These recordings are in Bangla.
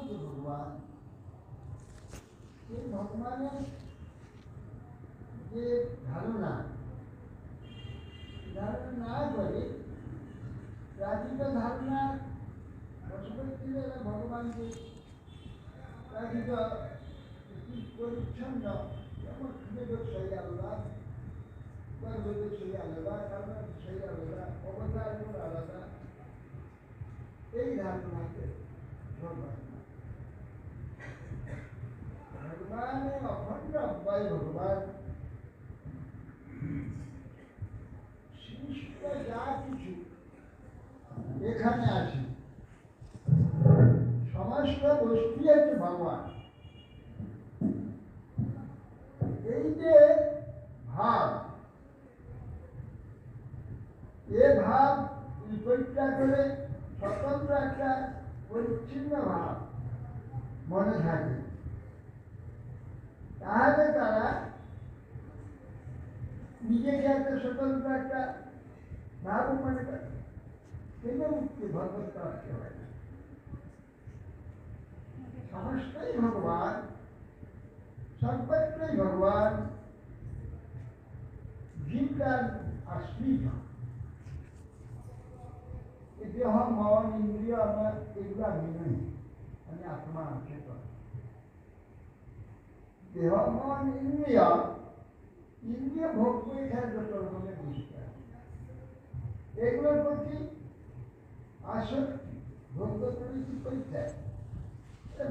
যে ভগবান সেই ভগবানের যে ধারণা ধারণা না করে প্রাচীন ধারণা পশুপতি ভগবান যে প্রাচীন পরিচ্ছন্ন যেমন বেদক সেই আলাদা বেদক সেই আলাদা কারণ ভগবান যা কিছু এখানে আছে সমস্ত বস্তু হচ্ছে ভগবান। এই যে ভাব, এ ভাব করে স্বতন্ত্র একটা পরিচ্ছিন্ন ভাব মনে থাকে। তাহলে তারা নিজেকে একটা স্বতন্ত্র একটা ভাব মনে করে কিন্তু মুক্তি ভগবত প্রাপ্তি হয় না। সমস্তই ভগবান, সর্বত্রই ভগবান, জীবটার আশ্রিত এই দেহ, মন, ইন্দ্রিয়, আমরা এগুলো আমি নই আমি আত্মা। চেতন দেহ মন ইন্দ্রিয় ইন্দ্রিয় ভোগ করে খাদ্য কর্মে বুঝতে এগুলোর প্রতি আসক্তি ভোগ করে কি পরীক্ষা।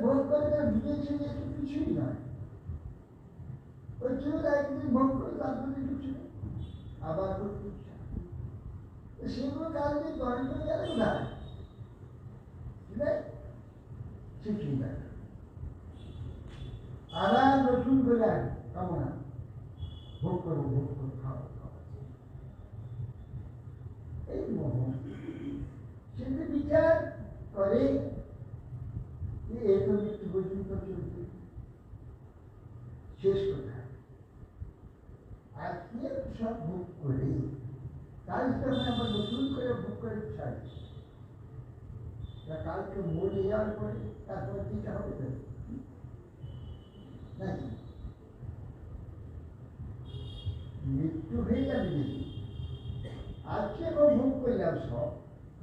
ভোগ করে তার বুঝেছি যে কিছুই নয় চুল একদিন ভোগ করে তারপরে কিছু নেই। আবার করতে ইচ্ছা সেগুলো গড়ে করে গেলে কোথায় ঠিক আছে শিখিয়ে দেয় নতুন করে কামনা ভোগ করব ভোগ খাওয়া খাওয়া এই মোহ। বিচার করে যে এ তো মৃত্যু পর্যন্ত শেষ কোথায় আজকে সব ভোগ করে কালকে আমি আবার নতুন করে ভোগ করে ছাড়ি তা কালকে মরে যাওয়ার পরে তারপরে দিতে হবে নাকি মৃত্যু হয়ে যাবে যদি আজকে এখন ভোগ করলাম সব।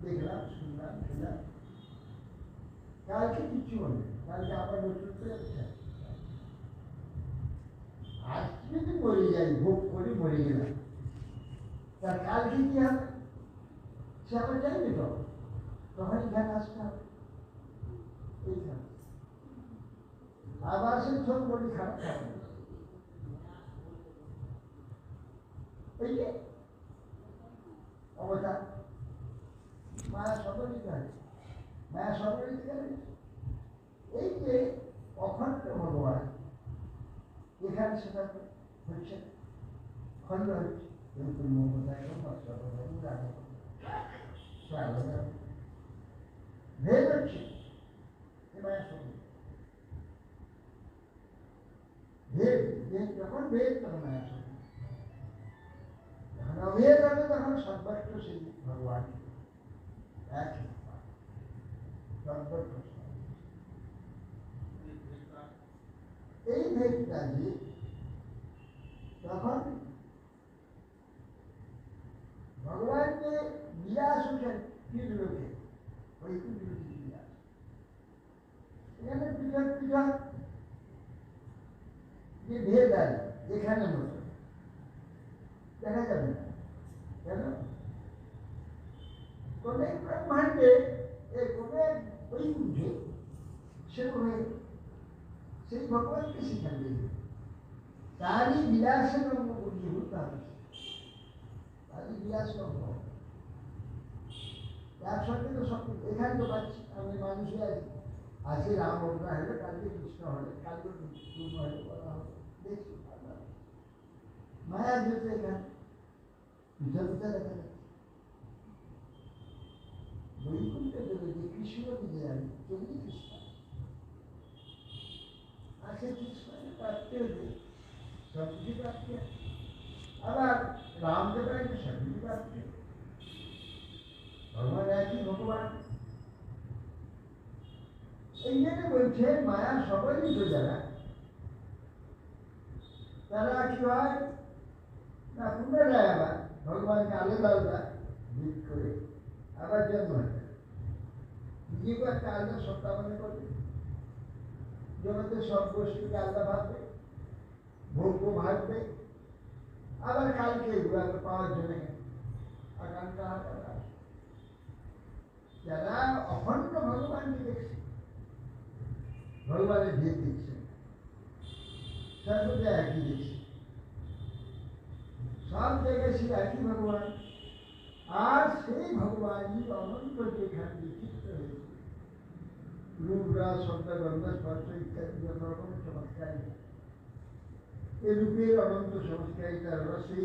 দেখলাম, শুনলাম, খেলাম। কালকে কিছু হবে কালকে আবার নতুন করে আজকে যদি মরে যাই, ভোগ করে মরে গেলাম। তা কালকে কি হবে? সে আবার যাইবে তো তখনই জ্ঞান আসতে হবে। এইখানে আবার সে ছোট বড়ি খারাপ খাবে এই যে অবতার মায়া সকলই জানে মায়া সকলই জানে এই যে, অখণ্ড ভগবান এখানে সেটা হচ্ছে, খণ্ড হচ্ছে। কিন্তু মমতায় ভেদ হচ্ছে এবার শুনুন ভেদ ভেদ যখন ভেদ তখন আসে যখন অভেদ হবে তখন সর্বত্র সেই ভগবান এক সর্বত্র যে তখন ভগবান যে বিলাস উঠেন তীরলোকে ওই তীরলোকে বিলাস এখানে পৃথক পৃথক যে ভেদ আছে এখানে মতো দেখা যাবে না। কেন? কোন ব্রহ্মাণ্ডে এ কোন এক বৈকুণ্ঠে সেভাবে সেই ভগবানকে শিখাবে তারই বিলাসের রঙ্গ বুঝিয়ে হতে হবে তারই বিলাস রঙ্গ একসঙ্গে তো সব এখানে তো পাচ্ছি আমি মানুষই আছি আজকে রাম অবতার হলে কালকে কৃষ্ণ হলে কালকে পূর্ণ হলে বলা হবে দেখছি মায়া যেতে এখানে পিঠা পিঠা দেখা যাচ্ছে বৈকুণ্ঠে দেবে যে কৃষ্ণ দিকে যাবে চল্লিশ কৃষ্ণ বলছে মায়া সকলই যারা তারা কি হয় না পুনরায় আবার ভগবানকে আলাদা আলাদা ভিত করে আবার জন্ম হয় নিজেকে একটা আলাদা সত্তা মনে করবে জগতের সব গোষ্ঠীকে আলাদা ভাববে ভোগ্য ভাববে আবার কালকে এগুলো পাওয়ার জন্য আকাঙ্ক্ষা হাজার যারা অখণ্ড ভগবানকে দেখছে ভগবানের ভিত দিচ্ছে সর্বদা একই দেখছে সব জায়গায় সে একই ভগবান আর সেই ভগবানই অনন্ত যেখানে বিচিত্র হয়েছে রূপরা শব্দ গন্ধ স্পর্শ ইত্যাদি যত রকম চমৎকারী। এ রূপের অনন্ত সংস্কারিতা, রসে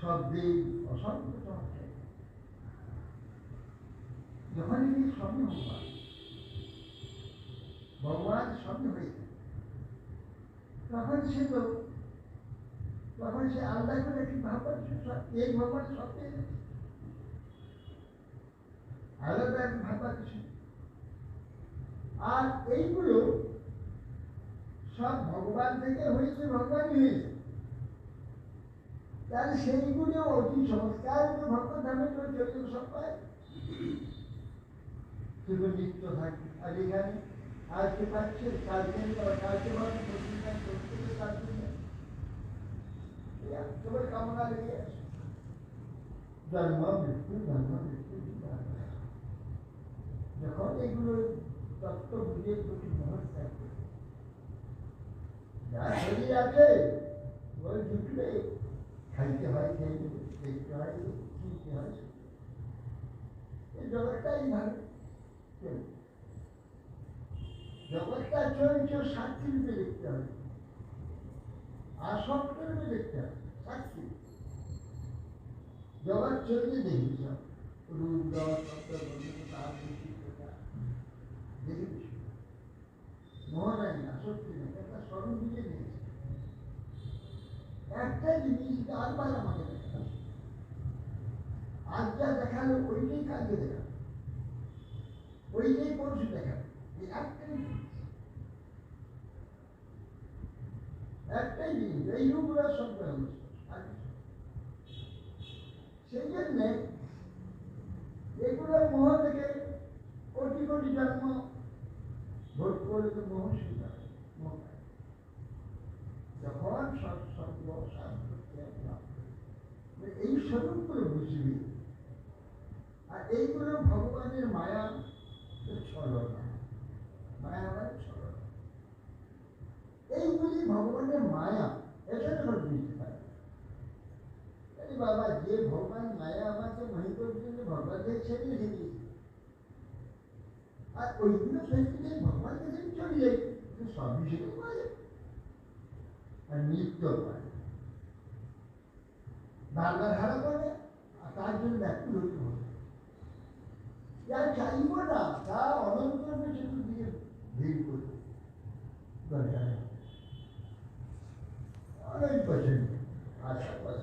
শব্দে অসংখ্য যখন ভগবান স্বামী হয়েছে তখন সে তো, তখন সে আলাদা করে কি ভাববার এই ভগবান সব গেছে আলাদা ভাববার আর এইগুলো সব ভগবান থেকে হয়েছে, ভগবানই হয়েছে। তাহলে সেইগুলো অতি সংস্কার? ভগবান ধামে চলে সব পায় নিত্য থাকে আর এখানে আজকে পাচ্ছে? কালকে কালকে পাচ্ছে প্রতিদিন প্রত্যেকে কালকে কেবল কামনা লেগে আছে। জন্ম মৃত্যু জন্ম মৃত্যু। যখন এগুলো তত্ত্ব বুঝে প্রতি মহৎ থাকবে যা শরীর আছে, ওই খাইতে হয় খেয়ে দেখতে হয় কিনতে হয়। এই জগৎটা এইভাবে চলবে। জগৎটা রূপে দেখতে হবে। আসক্ত রূপে দেখতে হবে, সাক্ষী। জগৎ দেখবি সব। রূপ গন্ধ তার বিচিত্রতা দেখবি মোহ নাই আসক্তি নেই একটা স্মরণ দিকে নিয়েছে একটা জিনিস বারবার আমাকে দেখাল আজ যা দেখাল ওইটাই কালকে দেখাল ওইটাই পরশু এই একটাই জিনিস একটাই জিনিস এই কিছু না। সেই জন্যে এগুলো মোহ থেকে কোটি কোটি জন্ম ভোট করলে তো হয়। যখন সৎসঙ্গ এই স্বরূপগুলো বুঝবি আর এইগুলো ভগবানের মায়া ছলনা মায়া মানে ছলনা এইগুলি ভগবানের মায়া এটা পারে বাবা, যে ভগবান মায়া আমাকে মোহিত জন্য ভগবানকে ছেড়ে দিয়েছে আর ওইগুলো ফেলতে গিয়ে ভগবান কাছে চলে সব বিষয়ে পাওয়া আর নৃত্য পায় বারবার হারা করে আর তার জন্য ব্যাকুল হতে হবে যা চাইব না তা অনন্ত শুধু দিয়ে ভিড় করবে দরকার অনেক পছন্দ আশা করে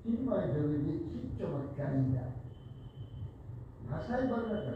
চিন্ময় জগতে ঠিক চমৎকারিতা ভাষায় বর্ণনা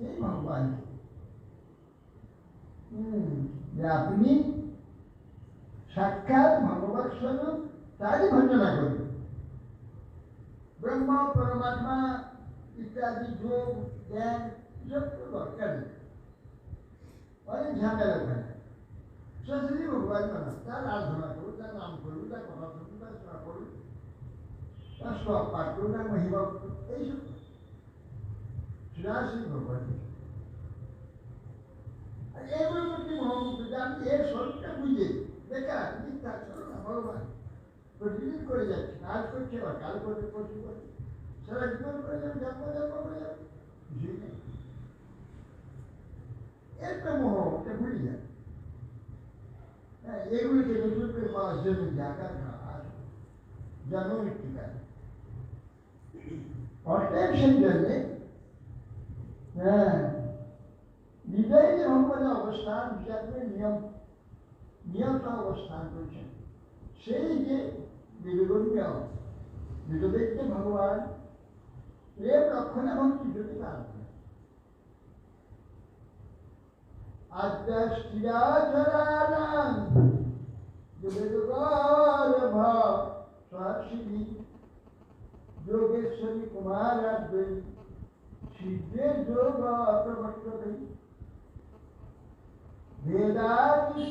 সেই ভগবান যে আপনি সাক্ষাৎ ভগবত স্বরূপ তারই ভজনা করবেন ব্রহ্ম পরমাত্মা ইত্যাদি যোগ জ্ঞান সব তো দরকার নেই অনেক ঝামেলা ওখানে সরাসরি ভগবান বানা তার আরাধনা করুন তার নাম করুন তার কথা শুনুন তার করুন তার সব পাঠ করুন তার মহিমা এইসব সরাসরি ভগবান আর এগুলোর প্রতি মহামুক্ত যে আমি এর স্বরূপটা বুঝে বেকার মিথ্যা চলো না ভগবান প্রতিদিন করে যাচ্ছে আজ করছে বা কাল করবে পরশু করবে সারা জীবন করে যাবে জন্ম জন্ম করে যাবে কিছুই নেই একটা মনোভাবটা ভুলে যায় হ্যাঁ এগুলো থেকে দুটোর মাস জমি জায়গা আর জন্ম মৃত্যুকাল অতএব সেই জন্যে হ্যাঁ নিজেই যে ভগবানের অবস্থান বিচার করে নিয়ম নিয়ত অবস্থান করেছেন সেই যে বিরোধী বিরোধীকে ভগবান প্রেম লক্ষণে ভক্তি যদি না করে আদ্যাশ্রিয়াচরানাম যোগেশ্বর ভাব সাক্ষী যোগেশ্বরী কুমার सिद्धेशोग अप्रवक्त गई वेदादि